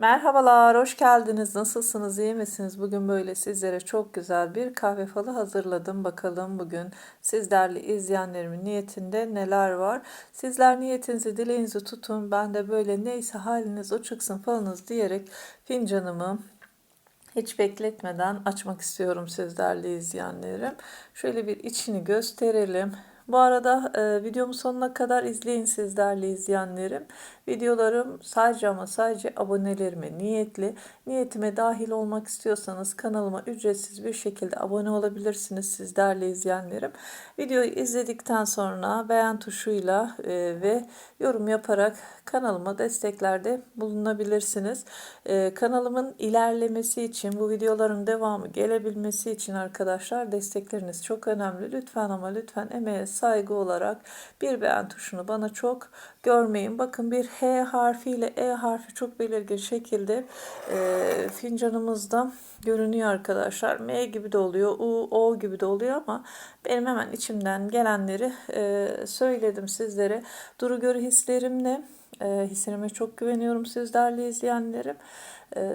Merhabalar, hoş geldiniz. Nasılsınız, iyi misiniz? Bugün böyle sizlere çok güzel bir kahve falı hazırladım. Bakalım bugün siz değerli izleyenlerimin niyetinde neler var? Sizler niyetinizi, dileğinizi tutun. Ben de böyle neyse haliniz o çıksın falınız diyerek fincanımı hiç bekletmeden açmak istiyorum siz değerli izleyenlerim. Şöyle bir içini gösterelim. Bu arada e, videomu sonuna kadar izleyin siz değerli izleyenlerim. Videolarım sadece ama sadece abonelerime niyetli. Niyetime dahil olmak istiyorsanız kanalıma ücretsiz bir şekilde abone olabilirsiniz siz değerli izleyenlerim. Videoyu izledikten sonra beğen tuşuyla e, ve yorum yaparak kanalıma desteklerde bulunabilirsiniz. E, kanalımın ilerlemesi için bu videoların devamı gelebilmesi için arkadaşlar destekleriniz çok önemli. Lütfen ama lütfen emeğe saygı olarak bir beğen tuşunu bana çok görmeyin. Bakın bir H harfiyle E harfi çok belirgin şekilde e, fincanımızda görünüyor arkadaşlar. M gibi de oluyor, U, O gibi de oluyor ama benim hemen içimden gelenleri e, söyledim sizlere. Duru görü hislerimle, e, hislerime çok güveniyorum siz değerli izleyenlerim. E,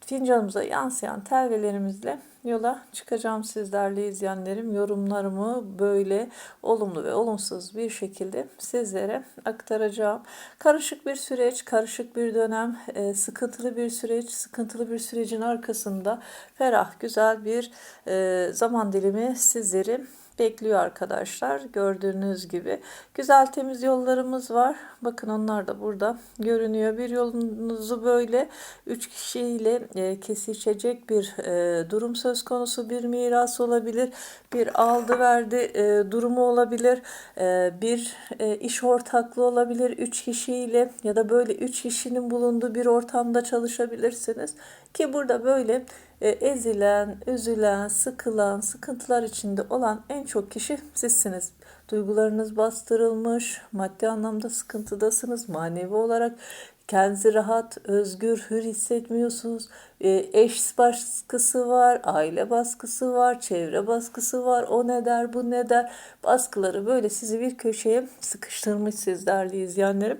fincanımıza yansıyan telvelerimizle yola çıkacağım sizlerle izleyenlerim. Yorumlarımı böyle olumlu ve olumsuz bir şekilde sizlere aktaracağım. Karışık bir süreç, karışık bir dönem, e, sıkıntılı bir süreç, sıkıntılı bir sürecin arkasında ferah, güzel bir e, zaman dilimi sizleri bekliyor arkadaşlar. Gördüğünüz gibi güzel temiz yollarımız var. Bakın onlar da burada görünüyor. Bir yolunuzu böyle 3 kişiyle e, kesişecek bir e, durum söz konusu. Bir miras olabilir, bir aldı verdi e, durumu olabilir, e, bir iş ortaklığı olabilir. 3 kişiyle ya da böyle 3 kişinin bulunduğu bir ortamda çalışabilirsiniz. Ki burada böyle e, ezilen, üzülen, sıkılan, sıkıntılar içinde olan en çok kişi sizsiniz. Duygularınız bastırılmış, maddi anlamda sıkıntıdasınız, manevi olarak kendinizi rahat, özgür, hür hissetmiyorsunuz. E, eş baskısı var, aile baskısı var, çevre baskısı var. O ne der, bu ne der. Baskıları böyle sizi bir köşeye sıkıştırmış siz değerli izleyenlerim.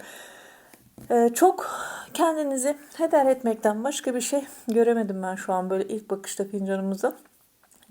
Ee, çok kendinizi heder etmekten başka bir şey göremedim ben şu an böyle ilk bakışta fincanımıza.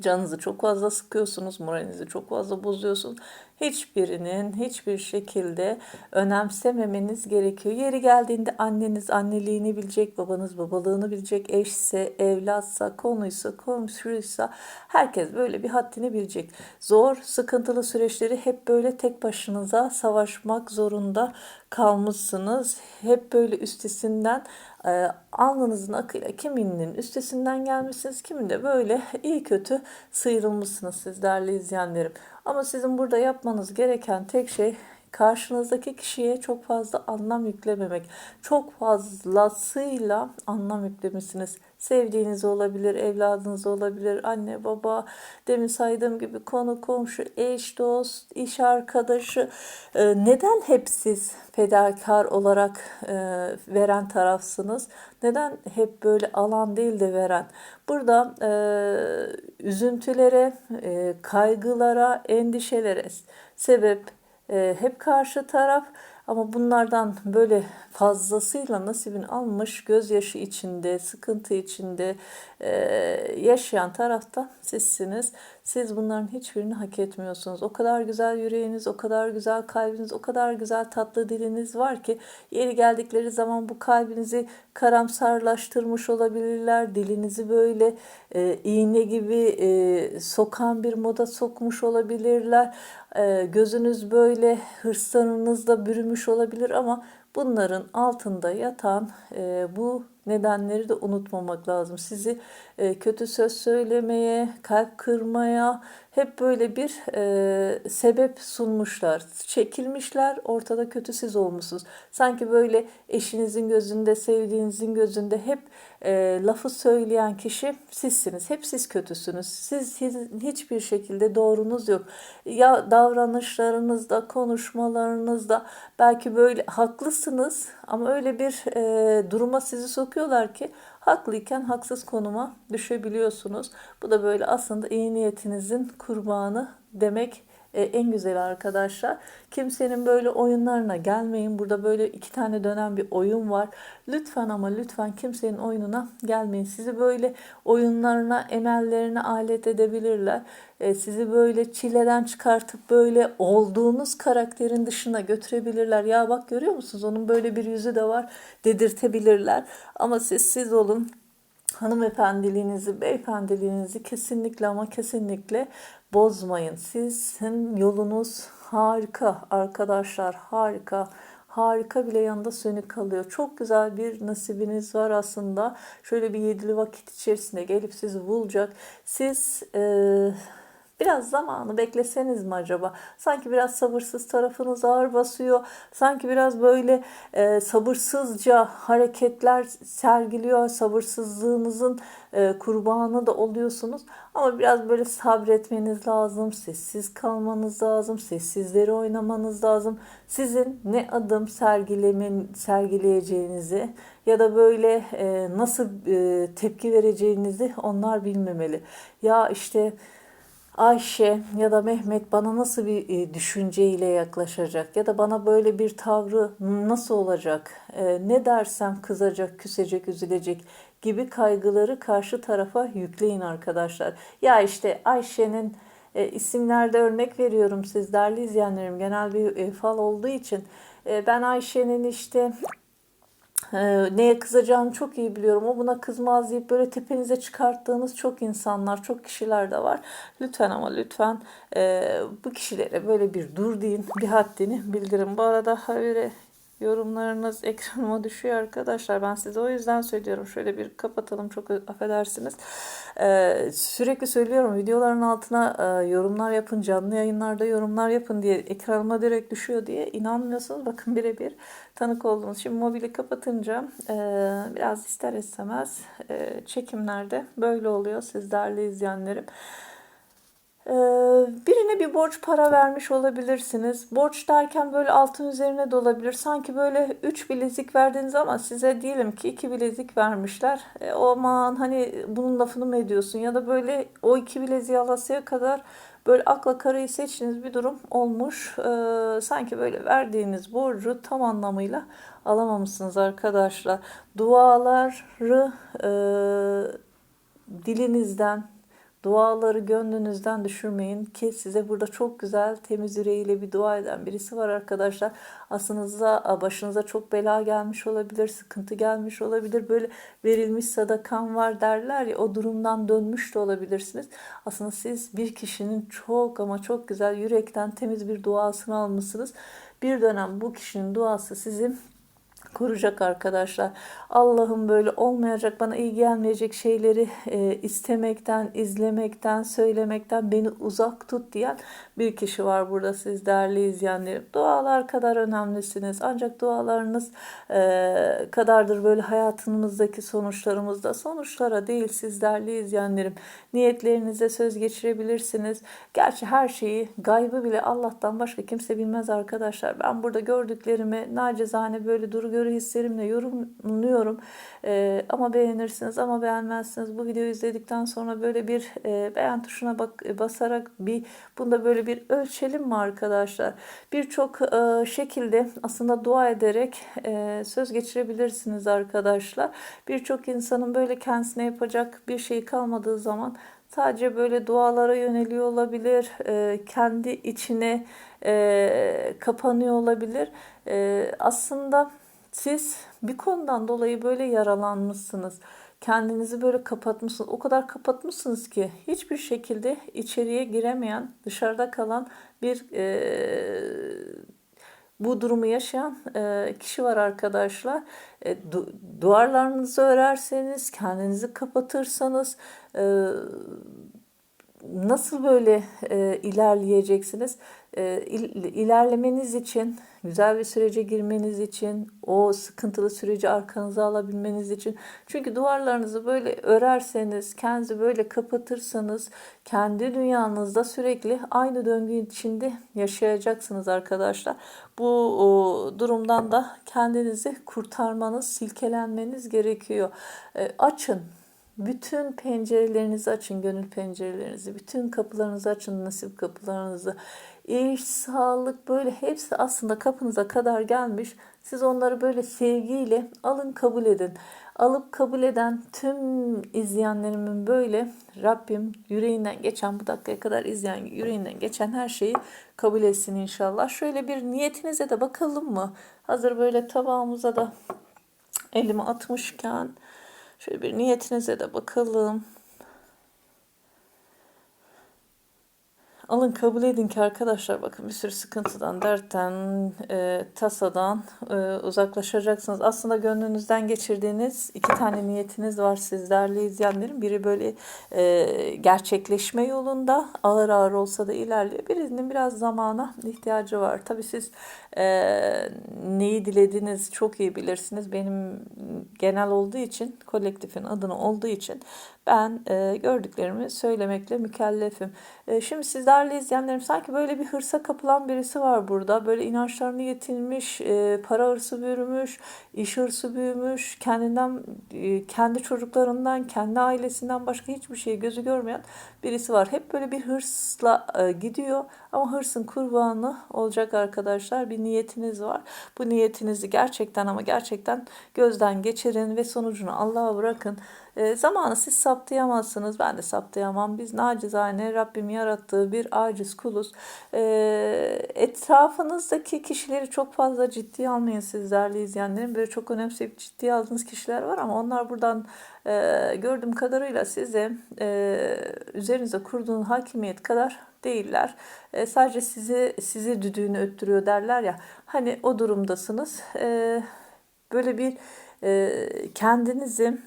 Canınızı çok fazla sıkıyorsunuz, moralinizi çok fazla bozuyorsunuz. Hiçbirinin hiçbir şekilde önemsememeniz gerekiyor. Yeri geldiğinde anneniz anneliğini bilecek, babanız babalığını bilecek, eşse, evlatsa, konuysa, komşuysa herkes böyle bir haddini bilecek. Zor, sıkıntılı süreçleri hep böyle tek başınıza savaşmak zorunda kalmışsınız. Hep böyle üstesinden e, alnınızın akıyla kiminin üstesinden gelmişsiniz, kiminde böyle iyi kötü sıyrılmışsınız siz değerli izleyenlerim. Ama sizin burada yapmanız gereken tek şey karşınızdaki kişiye çok fazla anlam yüklememek. Çok fazlasıyla anlam yüklemişsiniz. Sevdiğiniz olabilir, evladınız olabilir, anne, baba, demin saydığım gibi konu, komşu, eş, dost, iş arkadaşı. Ee, neden hep siz fedakar olarak e, veren tarafsınız? Neden hep böyle alan değil de veren? Burada e, üzüntülere, e, kaygılara, endişelere sebep e, hep karşı taraf ama bunlardan böyle fazlasıyla nasibini almış, gözyaşı içinde, sıkıntı içinde e, yaşayan tarafta sizsiniz. Siz bunların hiçbirini hak etmiyorsunuz. O kadar güzel yüreğiniz, o kadar güzel kalbiniz, o kadar güzel tatlı diliniz var ki yeri geldikleri zaman bu kalbinizi karamsarlaştırmış olabilirler. Dilinizi böyle e, iğne gibi e, sokan bir moda sokmuş olabilirler. E, gözünüz böyle hırslarınızla bürümüş olabilir ama bunların altında yatan e, bu nedenleri de unutmamak lazım. Sizi e, kötü söz söylemeye, kalp kırmaya hep böyle bir e, sebep sunmuşlar. Çekilmişler, ortada kötü siz olmuşsunuz. Sanki böyle eşinizin gözünde, sevdiğinizin gözünde hep e, lafı söyleyen kişi sizsiniz. Hep siz kötüsünüz. Siz, siz hiçbir şekilde doğrunuz yok. Ya davranışlarınızda, konuşmalarınızda belki böyle haklısınız ama öyle bir e, duruma sizi sokuyorlar ki haklıyken haksız konuma düşebiliyorsunuz. Bu da böyle aslında iyi niyetinizin kurbanı demek e, en güzeli arkadaşlar. Kimsenin böyle oyunlarına gelmeyin. Burada böyle iki tane dönen bir oyun var. Lütfen ama lütfen kimsenin oyununa gelmeyin. Sizi böyle oyunlarına, emellerine alet edebilirler. E, sizi böyle çileden çıkartıp böyle olduğunuz karakterin dışına götürebilirler. Ya bak görüyor musunuz onun böyle bir yüzü de var dedirtebilirler. Ama siz siz olun hanımefendiliğinizi, beyefendiliğinizi kesinlikle ama kesinlikle bozmayın. Sizin yolunuz harika arkadaşlar, harika. Harika bile yanında sönük kalıyor. Çok güzel bir nasibiniz var aslında. Şöyle bir yedili vakit içerisinde gelip sizi bulacak. Siz e, Biraz zamanı bekleseniz mi acaba? Sanki biraz sabırsız tarafınız ağır basıyor. Sanki biraz böyle e, sabırsızca hareketler sergiliyor. Sabırsızlığınızın e, kurbanı da oluyorsunuz. Ama biraz böyle sabretmeniz lazım. Sessiz kalmanız lazım. Sessizleri oynamanız lazım. Sizin ne adım sergilemen, sergileyeceğinizi ya da böyle e, nasıl e, tepki vereceğinizi onlar bilmemeli. Ya işte Ayşe ya da Mehmet bana nasıl bir e, düşünceyle yaklaşacak ya da bana böyle bir tavrı nasıl olacak, e, ne dersem kızacak, küsecek, üzülecek gibi kaygıları karşı tarafa yükleyin arkadaşlar. Ya işte Ayşe'nin e, isimlerde örnek veriyorum siz değerli izleyenlerim genel bir fal olduğu için ben Ayşe'nin işte ee, neye kızacağını çok iyi biliyorum. O buna kızmaz deyip böyle tepenize çıkarttığınız çok insanlar, çok kişiler de var. Lütfen ama lütfen e, bu kişilere böyle bir dur deyin, bir haddini bildirin. Bu arada haberi yorumlarınız ekranıma düşüyor arkadaşlar. Ben size o yüzden söylüyorum. Şöyle bir kapatalım çok affedersiniz. Ee, sürekli söylüyorum videoların altına e, yorumlar yapın, canlı yayınlarda yorumlar yapın diye ekranıma direkt düşüyor diye inanmıyorsunuz. Bakın birebir tanık oldunuz. Şimdi mobili kapatınca e, biraz ister istemez e, çekimlerde böyle oluyor sizlerle izleyenlerim. Ee, birine bir borç para vermiş olabilirsiniz. Borç derken böyle altın üzerine de olabilir. Sanki böyle 3 bilezik verdiniz ama size diyelim ki 2 bilezik vermişler. E, aman hani bunun lafını mı ediyorsun? Ya da böyle o 2 bileziği alasıya kadar böyle akla karayı seçtiğiniz bir durum olmuş. Ee, sanki böyle verdiğiniz borcu tam anlamıyla alamamışsınız arkadaşlar. Duaları e, dilinizden, Duaları gönlünüzden düşürmeyin ki size burada çok güzel temiz yüreğiyle bir dua eden birisi var arkadaşlar. Aslınıza başınıza çok bela gelmiş olabilir, sıkıntı gelmiş olabilir. Böyle verilmiş sadakan var derler ya o durumdan dönmüş de olabilirsiniz. Aslında siz bir kişinin çok ama çok güzel yürekten temiz bir duasını almışsınız. Bir dönem bu kişinin duası sizin koruyacak arkadaşlar. Allah'ım böyle olmayacak, bana iyi gelmeyecek şeyleri e, istemekten, izlemekten, söylemekten beni uzak tut diyen bir kişi var burada siz değerli izleyenlerim. Dualar kadar önemlisiniz. Ancak dualarınız e, kadardır böyle hayatınızdaki sonuçlarımızda. Sonuçlara değil siz değerli izleyenlerim. Niyetlerinize söz geçirebilirsiniz. Gerçi her şeyi gaybı bile Allah'tan başka kimse bilmez arkadaşlar. Ben burada gördüklerimi nacizane böyle duru görü hislerimle yorumluyorum. E, ama beğenirsiniz ama beğenmezsiniz. Bu videoyu izledikten sonra böyle bir e, beğen tuşuna bak e, basarak bir bunda böyle bir ölçelim mi arkadaşlar? Birçok e, şekilde aslında dua ederek e, söz geçirebilirsiniz arkadaşlar. Birçok insanın böyle kendisine yapacak bir şey kalmadığı zaman sadece böyle dualara yöneliyor olabilir, e, kendi içine e, kapanıyor olabilir. E, aslında siz bir konudan dolayı böyle yaralanmışsınız. Kendinizi böyle kapatmışsınız. O kadar kapatmışsınız ki hiçbir şekilde içeriye giremeyen, dışarıda kalan bir e, bu durumu yaşayan e, kişi var arkadaşlar. E, du duvarlarınızı örerseniz, kendinizi kapatırsanız e, nasıl böyle e, ilerleyeceksiniz? E, il, ilerlemeniz için, güzel bir sürece girmeniz için, o sıkıntılı süreci arkanıza alabilmeniz için. Çünkü duvarlarınızı böyle örerseniz, kendinizi böyle kapatırsanız, kendi dünyanızda sürekli aynı döngü içinde yaşayacaksınız arkadaşlar. Bu o, durumdan da kendinizi kurtarmanız, silkelenmeniz gerekiyor. E, açın Bütün pencerelerinizi açın, gönül pencerelerinizi. Bütün kapılarınızı açın, nasip kapılarınızı. İş, sağlık böyle hepsi aslında kapınıza kadar gelmiş. Siz onları böyle sevgiyle alın kabul edin. Alıp kabul eden tüm izleyenlerimin böyle Rabbim yüreğinden geçen bu dakikaya kadar izleyen yüreğinden geçen her şeyi kabul etsin inşallah. Şöyle bir niyetinize de bakalım mı? Hazır böyle tabağımıza da elimi atmışken şöyle bir niyetinize de bakalım. Alın kabul edin ki arkadaşlar bakın bir sürü sıkıntıdan, dertten, e, tasadan e, uzaklaşacaksınız. Aslında gönlünüzden geçirdiğiniz iki tane niyetiniz var sizlerle izleyenlerin. Biri böyle e, gerçekleşme yolunda ağır ağır olsa da ilerliyor. Birinin biraz zamana ihtiyacı var. Tabii siz e, neyi dilediğiniz çok iyi bilirsiniz. Benim genel olduğu için, kolektifin adını olduğu için ben e, gördüklerimi söylemekle mükellefim. E, şimdi sizlerle izleyenlerim sanki böyle bir hırsa kapılan birisi var burada. Böyle inançlarını yetinmiş, e, para hırsı büyümüş, iş hırsı büyümüş, kendinden, e, kendi çocuklarından, kendi ailesinden başka hiçbir şey gözü görmeyen birisi var. Hep böyle bir hırsla e, gidiyor ama hırsın kurbanı olacak arkadaşlar. Bir niyetiniz var. Bu niyetinizi gerçekten ama gerçekten gözden geçirin ve sonucunu Allah'a bırakın. E, zamanı siz saptayamazsınız. Ben de saptayamam. Biz nacizane Rabbim yarattığı bir aciz kuluz. E, etrafınızdaki kişileri çok fazla ciddiye almayın sizlerle izleyenlerin. Böyle çok önemseyip ciddiye aldığınız kişiler var ama onlar buradan e, gördüğüm kadarıyla size e, üzerinize kurduğun hakimiyet kadar değiller. E, sadece sizi sizi düdüğünü öttürüyor derler ya. Hani o durumdasınız. E, böyle bir e, kendinizi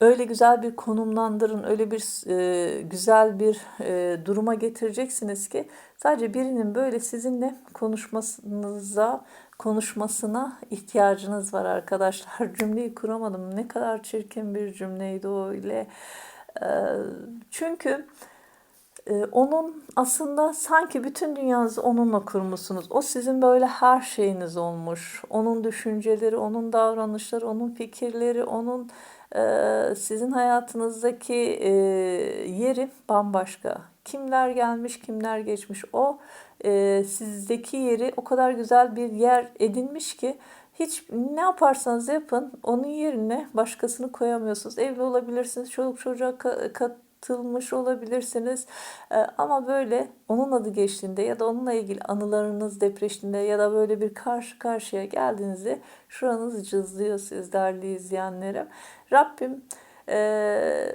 öyle güzel bir konumlandırın, öyle bir e, güzel bir e, duruma getireceksiniz ki sadece birinin böyle sizinle konuşmasınıza, konuşmasına ihtiyacınız var arkadaşlar. Cümleyi kuramadım. Ne kadar çirkin bir cümleydi o öyle. E, çünkü e, onun aslında sanki bütün dünyanızı onunla kurmuşsunuz. O sizin böyle her şeyiniz olmuş. Onun düşünceleri, onun davranışları, onun fikirleri, onun sizin hayatınızdaki e, yeri bambaşka. Kimler gelmiş, kimler geçmiş. O e, sizdeki yeri o kadar güzel bir yer edinmiş ki hiç ne yaparsanız yapın onun yerine başkasını koyamıyorsunuz. Evli olabilirsiniz, çoluk çocuğa kat atılmış olabilirsiniz. Ee, ama böyle onun adı geçtiğinde ya da onunla ilgili anılarınız depreştiğinde ya da böyle bir karşı karşıya geldiğinizde şuranız cızlıyor siz değerli izleyenlerim. Rabbim e,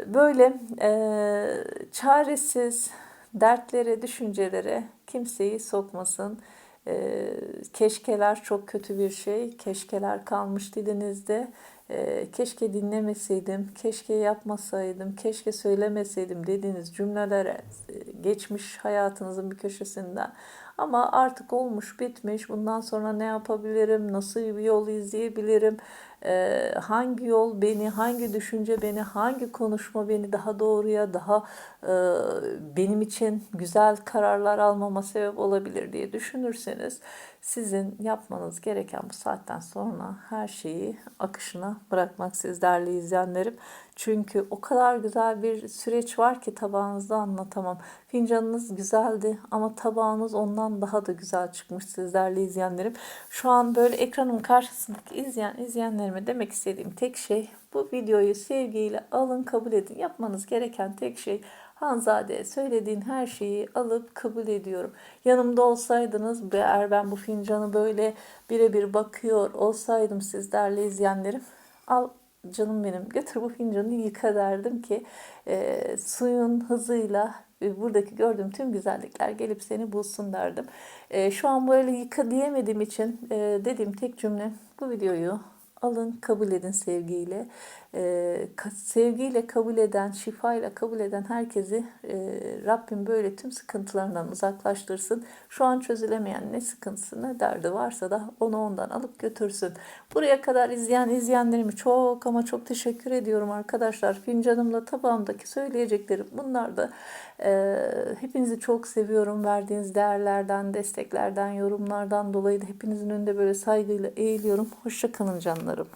böyle e, çaresiz dertlere, düşüncelere kimseyi sokmasın. E, keşkeler çok kötü bir şey. Keşkeler kalmış dilinizde e, keşke dinlemeseydim, keşke yapmasaydım, keşke söylemeseydim dediğiniz cümlelere geçmiş hayatınızın bir köşesinden. Ama artık olmuş bitmiş. Bundan sonra ne yapabilirim, nasıl bir yol izleyebilirim, e, hangi yol beni, hangi düşünce beni, hangi konuşma beni daha doğruya, daha e, benim için güzel kararlar almama sebep olabilir diye düşünürseniz sizin yapmanız gereken bu saatten sonra her şeyi akışına bırakmak siz değerli izleyenlerim. Çünkü o kadar güzel bir süreç var ki tabağınızda anlatamam. Fincanınız güzeldi ama tabağınız ondan daha da güzel çıkmış sizlerle izleyenlerim. Şu an böyle ekranın karşısındaki izleyen izleyenlerime demek istediğim tek şey bu videoyu sevgiyle alın kabul edin. Yapmanız gereken tek şey Hanzade söylediğin her şeyi alıp kabul ediyorum. Yanımda olsaydınız eğer ben bu fincanı böyle birebir bakıyor olsaydım sizlerle izleyenlerim al canım benim götür bu fincanı yıka derdim ki e, suyun hızıyla e, buradaki gördüğüm tüm güzellikler gelip seni bulsun derdim. E, şu an böyle yıka diyemediğim için e, dediğim tek cümle bu videoyu alın kabul edin sevgiyle. Ee, sevgiyle kabul eden, şifayla kabul eden herkesi e, Rabbim böyle tüm sıkıntılarından uzaklaştırsın. Şu an çözülemeyen ne sıkıntısı ne derdi varsa da onu ondan alıp götürsün. Buraya kadar izleyen izleyenlerimi çok ama çok teşekkür ediyorum arkadaşlar. Fincanımla tabağımdaki söyleyeceklerim bunlar da e, hepinizi çok seviyorum. Verdiğiniz değerlerden, desteklerden, yorumlardan dolayı da hepinizin önünde böyle saygıyla eğiliyorum. Hoşçakalın canlarım.